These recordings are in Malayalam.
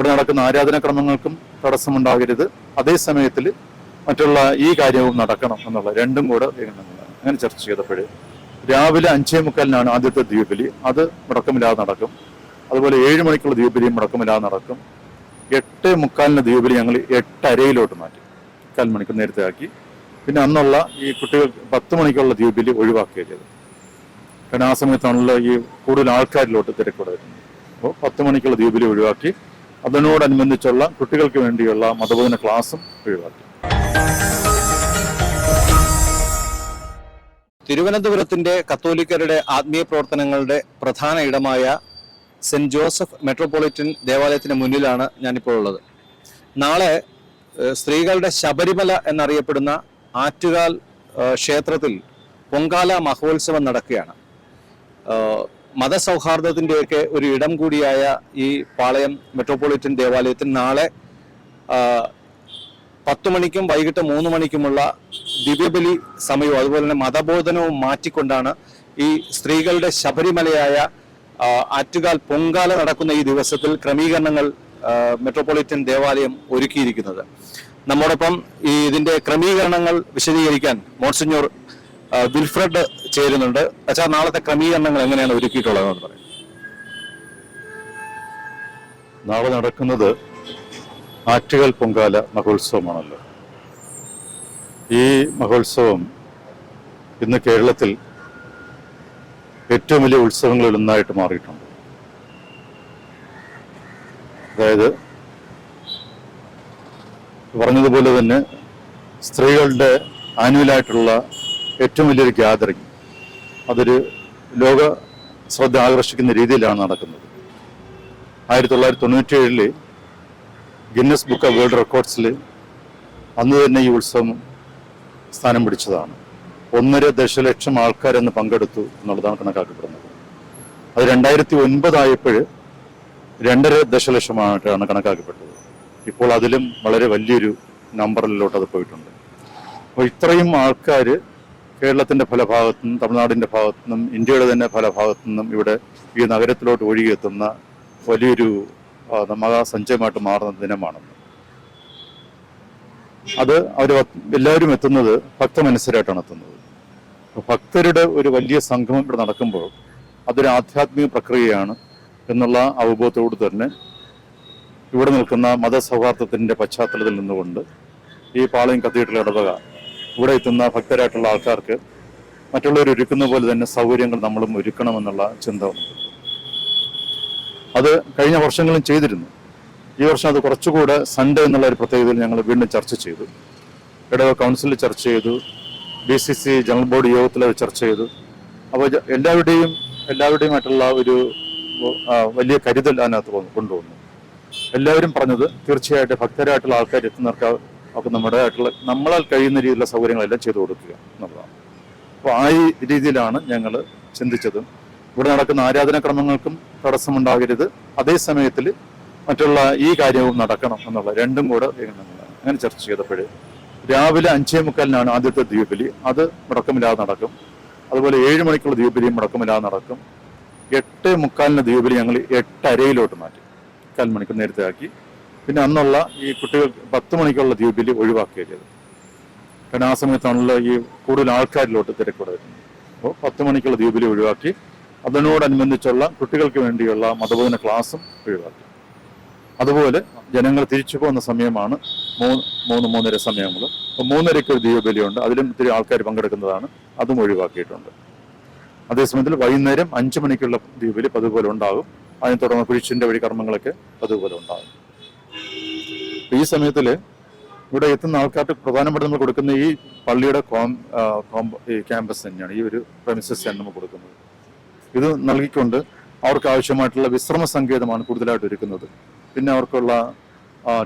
ഇവിടെ നടക്കുന്ന ആരാധനാക്രമങ്ങൾക്കും തടസ്സമുണ്ടാകരുത്. അതേ സമയത്തിൽ മറ്റുള്ള ഈ കാര്യവും നടക്കണം എന്നുള്ള രണ്ടും കൂടെ അങ്ങനെ ചർച്ച ചെയ്തപ്പോൾ രാവിലെ അഞ്ചേ മുക്കാലിനാണ് ആദ്യത്തെ ദ്വീപലി. അത് മുടക്കമില്ലാതെ നടക്കും. അതുപോലെ ഏഴ് മണിക്കുള്ള ദ്വീപലിയും മുടക്കമില്ലാതെ നടക്കും. എട്ട് മുക്കാലിന് ദ്വീപലി ഞങ്ങൾ എട്ടരയിലോട്ട് മാറ്റി. മുക്കാൽ മണിക്ക് നേരത്തെ ആക്കി. പിന്നെ അന്നുള്ള ഈ കുട്ടികൾ പത്ത് മണിക്കുള്ള ദ്വീപലി ഒഴിവാക്കുകയാണ് ചെയ്തത് കാരണം ആ സമയത്താണല്ലോ ഈ കൂടുതൽ ആൾക്കാരിലോട്ട് തിരക്കൂടെ വരുന്നത് അപ്പോൾ പത്ത് മണിക്കുള്ള ദ്വീപിലി ഒഴിവാക്കി. അതിനോടനുബന്ധിച്ചുള്ള കുട്ടികൾക്ക് വേണ്ടിയുള്ള മതബോധന ക്ലാസും ഒഴിവാക്കി. തിരുവനന്തപുരത്തിന്റെ കത്തോലിക്കരുടെ ആത്മീയ പ്രവർത്തനങ്ങളുടെ പ്രധാന ഇടമായ സെന്റ് ജോസഫ് മെട്രോപൊളിറ്റൻ ദേവാലയത്തിന് മുന്നിലാണ് ഞാനിപ്പോൾ ഉള്ളത്. നാളെ സ്ത്രീകളുടെ ശബരിമല എന്നറിയപ്പെടുന്ന ആറ്റുകാൽ ക്ഷേത്രത്തിൽ പൊങ്കാല മഹോത്സവം നടക്കുകയാണ്. ഏഹ്, മതസൗഹാർദ്ദത്തിന്റെയൊക്കെ ഒരു ഇടം കൂടിയായ ഈ പാളയം മെട്രോപൊളിറ്റൻ ദേവാലയത്തിൽ നാളെ പത്ത് മണിക്കും വൈകിട്ട് മൂന്ന് മണിക്കുമുള്ള ദിവ്യബലി സമയവും അതുപോലെ തന്നെ മതബോധനവും മാറ്റിക്കൊണ്ടാണ് ഈ സ്ത്രീകളുടെ ശബരിമലയായ ആറ്റുകാൽ പൊങ്കാല നടക്കുന്ന ഈ ദിവസത്തിൽ ക്രമീകരണങ്ങൾ മെട്രോപൊളിറ്റൻ ദേവാലയം ഒരുക്കിയിരിക്കുന്നത്. നമ്മോടൊപ്പം ഈ ഇതിന്റെ ക്രമീകരണങ്ങൾ വിശദീകരിക്കാൻ മോൺസിഞ്ഞൂർ വിൽഫ്രഡ് ചേരുന്നുണ്ട്. അച്ഛാ നാളത്തെ ക്രമീകരണങ്ങൾ എങ്ങനെയാണ് ഒരുക്കിയിട്ടുള്ളതെന്ന് പറയും. നാളെ നടക്കുന്നത് ആറ്റുകൽ പൊങ്കാല മഹോത്സവമാണല്ലോ. ഈ മഹോത്സവം ഇന്ന് കേരളത്തിൽ ഏറ്റവും വലിയ ഉത്സവങ്ങളിൽ ഒന്നായിട്ട് മാറിയിട്ടുണ്ട്. അതായത് പറഞ്ഞതുപോലെ തന്നെ സ്ത്രീകളുടെ ആനുവലായിട്ടുള്ള ഏറ്റവും വലിയൊരു ഗ്യാതറിങ്. അതൊരു ലോക ശ്രദ്ധ ആകർഷിക്കുന്ന രീതിയിലാണ് നടക്കുന്നത്. ആയിരത്തി തൊള്ളായിരത്തി തൊണ്ണൂറ്റി ഏഴിൽ ഗിന്നസ് ബുക്ക് ഓഫ് വേൾഡ് റെക്കോർഡ്സിൽ അന്ന് തന്നെ ഈ ഉത്സവം സ്ഥാനം പിടിച്ചതാണ്. ഒന്നര ദശലക്ഷം ആൾക്കാരെന്ന് പങ്കെടുത്തു എന്നുള്ളതാണ് കണക്കാക്കപ്പെടുന്നത്. അത് രണ്ടായിരത്തി ഒൻപതായപ്പോൾ രണ്ടര ദശലക്ഷമായിട്ടാണ് കണക്കാക്കപ്പെട്ടത്. ഇപ്പോൾ അതിലും വളരെ വലിയൊരു നമ്പറിലോട്ട് അത് പോയിട്ടുണ്ട്. അപ്പോൾ ഇത്രയും ആൾക്കാർ കേരളത്തിന്റെ പല ഭാഗത്തു നിന്നും തമിഴ്നാടിന്റെ ഭാഗത്തു നിന്നും ഇന്ത്യയുടെ തന്നെ പല ഭാഗത്തു നിന്നും ഇവിടെ ഈ നഗരത്തിലോട്ട് ഒഴുകിയെത്തുന്ന വലിയൊരു മഹാസഞ്ചയമായിട്ട് മാറുന്ന ദിനമാണ്. അത് അവർ എല്ലാവരും എത്തുന്നത് ഭക്തമനുസരായിട്ടാണ് എത്തുന്നത്. ഭക്തരുടെ ഒരു വലിയ സംഗമം ഇവിടെ നടക്കുമ്പോൾ അതൊരു ആധ്യാത്മിക പ്രക്രിയയാണ് എന്നുള്ള അവബോധത്തോട് തന്നെ ഇവിടെ നിൽക്കുന്ന മതസൗഹാർദ്ദത്തിന്റെ പശ്ചാത്തലത്തിൽ നിന്നുകൊണ്ട് ഈ പാളയം കത്തീഡ്രൽ ഇടവക ഇവിടെ എത്തുന്ന ഭക്തരായിട്ടുള്ള ആൾക്കാർക്ക് മറ്റുള്ളവർ ഒരുക്കുന്ന പോലെ തന്നെ സൗകര്യങ്ങൾ നമ്മളും ഒരുക്കണമെന്നുള്ള ചിന്ത അത് കഴിഞ്ഞ വർഷങ്ങളും ചെയ്തിരുന്നു. ഈ വർഷം അത് കുറച്ചുകൂടെ സൺഡേ എന്നുള്ള ഒരു പ്രത്യേകതയിൽ ഞങ്ങൾ വീണ്ടും ചർച്ച ചെയ്തു. ഇടവ കൗൺസിലിൽ ചർച്ച ചെയ്തു. B C C general board യോഗത്തിൽ ചർച്ച ചെയ്തു. അപ്പോൾ എല്ലാവരുടെയും എല്ലാവരുടെയുമായിട്ടുള്ള ഒരു വലിയ കരുതൽ അതിനകത്ത് കൊണ്ടുവന്നു. എല്ലാവരും പറഞ്ഞത് തീർച്ചയായിട്ടും ഭക്തരായിട്ടുള്ള ആൾക്കാർ എത്തുന്നവർക്ക് അപ്പോൾ നമ്മുടെ ആയിട്ടുള്ള നമ്മളാൽ കഴിയുന്ന രീതിയിലുള്ള സൗകര്യങ്ങളെല്ലാം ചെയ്തു കൊടുക്കുക എന്നുള്ളതാണ്. അപ്പോൾ ആ രീതിയിലാണ് ഞങ്ങൾ ചിന്തിച്ചത്. ഇവിടെ നടക്കുന്ന ആരാധനാക്രമങ്ങൾക്കും തടസ്സമുണ്ടാകരുത്. അതേ സമയത്തിൽ മറ്റുള്ള ഈ കാര്യവും നടക്കണം എന്നുള്ള രണ്ടും കൂടെ അങ്ങനെ ചർച്ച ചെയ്തപ്പോൾ രാവിലെ അഞ്ചേ മുക്കാലിനാണ് ആദ്യത്തെ ദ്വീപലി. അത് മുടക്കമില്ലാതെ നടക്കും. അതുപോലെ ഏഴ് മണിക്കുള്ള ദ്വീപലിയും മുടക്കമില്ലാതെ നടക്കും. എട്ട് മുക്കാലിന് ദ്വീപലി ഞങ്ങൾ എട്ടരയിലോട്ട് മാറ്റി. മുക്കാൽ മണിക്ക് നേരത്തെ ആക്കി. പിന്നെ അന്നുള്ള ഈ കുട്ടികൾ പത്ത് മണിക്കുള്ള ദ്വീപിൽ ഒഴിവാക്കുകയാണ് ചെയ്തത് കാരണം ആ സമയത്താണല്ലോ ഈ കൂടുതൽ ആൾക്കാരിലോട്ട് തിരക്കൂടെ വരുന്നത് അപ്പോൾ പത്ത് മണിക്കുള്ള ദ്വീപിൽ ഒഴിവാക്കി അതിനോടനുബന്ധിച്ചുള്ള കുട്ടികൾക്ക് വേണ്ടിയുള്ള മതബോധന ക്ലാസ്സും ഒഴിവാക്കി. അതുപോലെ ജനങ്ങൾ തിരിച്ചു പോകുന്ന സമയമാണ് മൂന്ന് മൂന്ന് മൂന്നര സമയങ്ങൾ. അപ്പോൾ മൂന്നരയ്ക്ക് ഒരു ദീപബലിയുണ്ട് അതിലും ഇത്തിരി ആൾക്കാർ പങ്കെടുക്കുന്നതാണ്. അതും ഒഴിവാക്കിയിട്ടുണ്ട്. അതേസമയത്തിൽ വൈകുന്നേരം അഞ്ച് മണിക്കുള്ള ദീപബലി അതുപോലെ ഉണ്ടാകും. അതിനെ തുടർന്ന് കുരിശിന്റെ വഴി കർമ്മങ്ങളൊക്കെ പതുപോലെ ഉണ്ടാകും. ഈ സമയത്തിൽ ഇവിടെ എത്തുന്ന ആൾക്കാർക്ക് പ്രധാനപ്പെട്ട നമ്മൾ കൊടുക്കുന്ന ഈ പള്ളിയുടെ ഈ ക്യാമ്പസ് തന്നെയാണ്. ഈ ഒരു പ്രമിസസ് ആണ് നമ്മൾ കൊടുക്കുന്നത്. ഇത് നൽകിക്കൊണ്ട് അവർക്ക് ആവശ്യമായിട്ടുള്ള വിശ്രമ സങ്കേതമാണ് കൂടുതലായിട്ട് ഒരുക്കുന്നത്. പിന്നെ അവർക്കുള്ള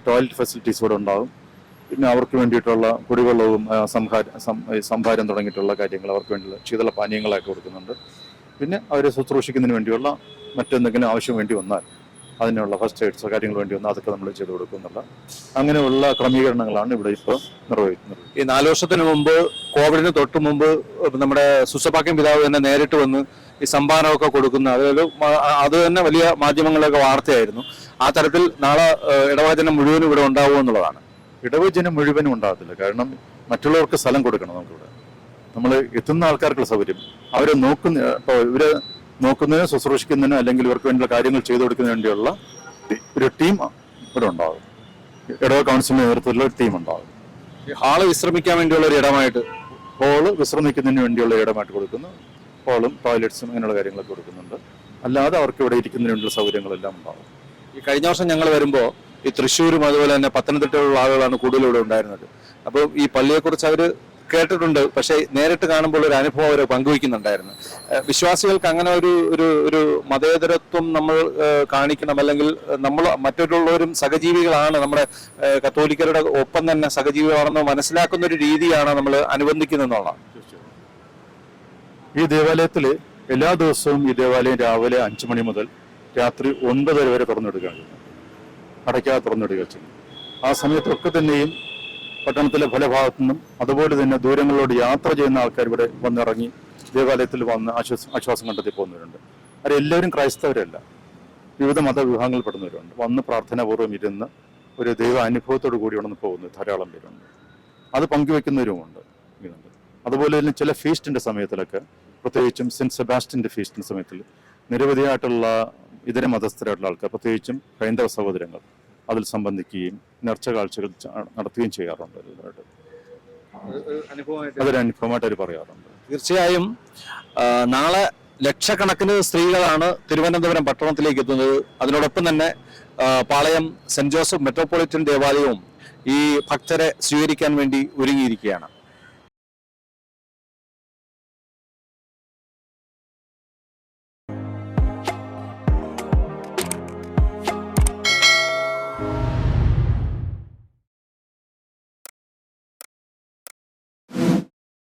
ടോയ്ലറ്റ് ഫെസിലിറ്റീസ് ഇവിടെ ഉണ്ടാകും പിന്നെ അവർക്ക് വേണ്ടിയിട്ടുള്ള കുടിവെള്ളവും സംഹാര സംഭാരം തുടങ്ങിയിട്ടുള്ള കാര്യങ്ങൾ അവർക്ക് വേണ്ടിയുള്ള ശീതള പാനീയങ്ങളൊക്കെ കൊടുക്കുന്നുണ്ട്. പിന്നെ അവരെ ശുശ്രൂഷിക്കുന്നതിന് വേണ്ടിയുള്ള മറ്റെന്തെങ്കിലും ആവശ്യം വേണ്ടി വന്നാൽ അതിനുള്ള ഫസ്റ്റ് എയ്ഡ്സോ കാര്യങ്ങൾ വേണ്ടി വന്നാൽ അതൊക്കെ നമ്മൾ ചെയ്തു കൊടുക്കുന്നുള്ള അങ്ങനെയുള്ള ക്രമീകരണങ്ങളാണ് ഇവിടെ ഇപ്പോൾ നിർവഹിക്കുന്നത്. ഈ നാല് വർഷത്തിന് മുമ്പ് കോവിഡിന് തൊട്ട് മുമ്പ് നമ്മുടെ സുസപാക്യം പിതാവ് തന്നെ നേരിട്ട് വന്ന് ഈ സംഭാവനമൊക്കെ കൊടുക്കുന്ന അതായത് അത് തന്നെ വലിയ മാധ്യമങ്ങളിലൊക്കെ വാർത്തയായിരുന്നു. ആ തരത്തിൽ നാളെ ഇടവചനം മുഴുവനും ഇവിടെ ഉണ്ടാവുമോ എന്നുള്ളതാണ്. ഇടവചനം മുഴുവനും ഉണ്ടാകത്തില്ല. കാരണം മറ്റുള്ളവർക്ക് സ്ഥലം കൊടുക്കണം നമുക്കിവിടെ. നമ്മൾ എത്തുന്ന ആൾക്കാർക്കുള്ള സൗകര്യം. അവരെ നോക്കുന്ന ഇപ്പോൾ ഇവരെ നോക്കുന്നതിനും ശുശ്രൂഷിക്കുന്നതിനും അല്ലെങ്കിൽ ഇവർക്ക് വേണ്ടിയുള്ള കാര്യങ്ങൾ ചെയ്തു കൊടുക്കുന്നതിന് വേണ്ടിയുള്ള ഒരു ടീം ഇവിടെ ഉണ്ടാകും. ഇടവ കൗൺസിലിന്റെ നേതൃത്വത്തിലുള്ള ഒരു ടീം ഉണ്ടാകും. ഹാൾ വിശ്രമിക്കാൻ വേണ്ടിയുള്ള ഒരു ഇടമായിട്ട് ഹോൾ വിശ്രമിക്കുന്നതിന് വേണ്ടിയുള്ള ഇടമായിട്ട് കൊടുക്കുന്നു. ഹോളും ടോയ്ലറ്റ്സും അങ്ങനെയുള്ള കാര്യങ്ങളൊക്കെ കൊടുക്കുന്നുണ്ട്. അല്ലാതെ അവർക്ക് ഇവിടെ ഇരിക്കുന്നതിന് വേണ്ടിയുള്ള സൗകര്യങ്ങളെല്ലാം ഉണ്ടാകും. ഈ കഴിഞ്ഞ വർഷം ഞങ്ങൾ വരുമ്പോൾ ഈ തൃശ്ശൂരും അതുപോലെ തന്നെ പത്തനംതിട്ടയിലുള്ള ആളുകളാണ് കൂടുതൽ ഇവിടെ ഉണ്ടായിരുന്നത്. അപ്പോൾ ഈ പള്ളിയെക്കുറിച്ച് അവർ കേട്ടിട്ടുണ്ട്. പക്ഷേ നേരിട്ട് കാണുമ്പോൾ ഒരു അനുഭവം അവർ പങ്കുവയ്ക്കുന്നുണ്ടായിരുന്നു. വിശ്വാസികൾക്ക് അങ്ങനെ ഒരു ഒരു ഒരു മതേതരത്വം നമ്മൾ കാണിക്കണം അല്ലെങ്കിൽ നമ്മൾ മറ്റുള്ളവരും സഹജീവികളാണ്. നമ്മുടെ കത്തോലിക്കരുടെ ഒപ്പം തന്നെ സഹജീവികളാണെന്ന് മനസ്സിലാക്കുന്ന ഒരു രീതിയാണ് നമ്മൾ അനുബന്ധിക്കുന്നതെന്നുള്ളതാണ്. ഈ ദേവാലയത്തിൽ എല്ലാ ദിവസവും ഈ ദേവാലയം രാവിലെ അഞ്ചു മണി മുതൽ രാത്രി ഒൻപതര വരെ തുറന്നിടുകയാണ് ചെയ്യുന്നത്. അടയ്ക്കാതെ തുറന്നിടുക ചെയ്യും ആ സമയത്തൊക്കെ തന്നെയും പട്ടണത്തിലെ പല ഭാഗത്തു നിന്നും അതുപോലെ തന്നെ ദൂരങ്ങളിലൂടെ യാത്ര ചെയ്യുന്ന ആൾക്കാർ ഇവിടെ വന്നിറങ്ങി ദേവാലയത്തിൽ വന്ന് ആശ്വാസം ആശ്വാസം കണ്ടെത്തി പോകുന്നവരുണ്ട്. അവരെല്ലാവരും ക്രൈസ്തവരല്ല. വിവിധ മതവിഭാഗങ്ങളിൽപ്പെടുന്നവരുണ്ട്. വന്ന് പ്രാർത്ഥനാപൂർവം ഇരുന്ന് ഒരു ദൈവ അനുഭവത്തോടു കൂടി ഉണർന്ന് പോകുന്ന ധാരാളം പേരുണ്ട്. അത് പങ്കുവെക്കുന്നവരുമുണ്ട് ഇതുണ്ട് അതുപോലെ തന്നെ ചില ഫീസ്റ്റിന്റെ സമയത്തിലൊക്കെ പ്രത്യേകിച്ചും സെന്റ് സെബാസ്റ്റിന്റെ ഫീസ്റ്റിന്റെ സമയത്തിൽ നിരവധിയായിട്ടുള്ള ഇതര മതസ്ഥരായിട്ടുള്ള ആൾക്കാർ പ്രത്യേകിച്ചും ഹൈന്ദവ സഹോദരങ്ങൾ അതിൽ സംബന്ധിക്കുകയും നേർച്ച കാഴ്ചകൾ നടത്തുകയും ചെയ്യാറുണ്ട് അതൊരു അനുഭവമായിട്ട് അവർ പറയാറുണ്ട്. തീർച്ചയായും നാളെ ലക്ഷക്കണക്കിന് സ്ത്രീകളാണ് തിരുവനന്തപുരം പട്ടണത്തിലേക്ക് എത്തുന്നത്. അതിനോടൊപ്പം തന്നെ പാളയം സെന്റ് ജോസഫ് മെട്രോപൊളിറ്റൻ ദേവാലയവും ഈ ഭക്തരെ സ്വീകരിക്കാൻ വേണ്ടി ഒരുങ്ങിയിരിക്കുകയാണ്.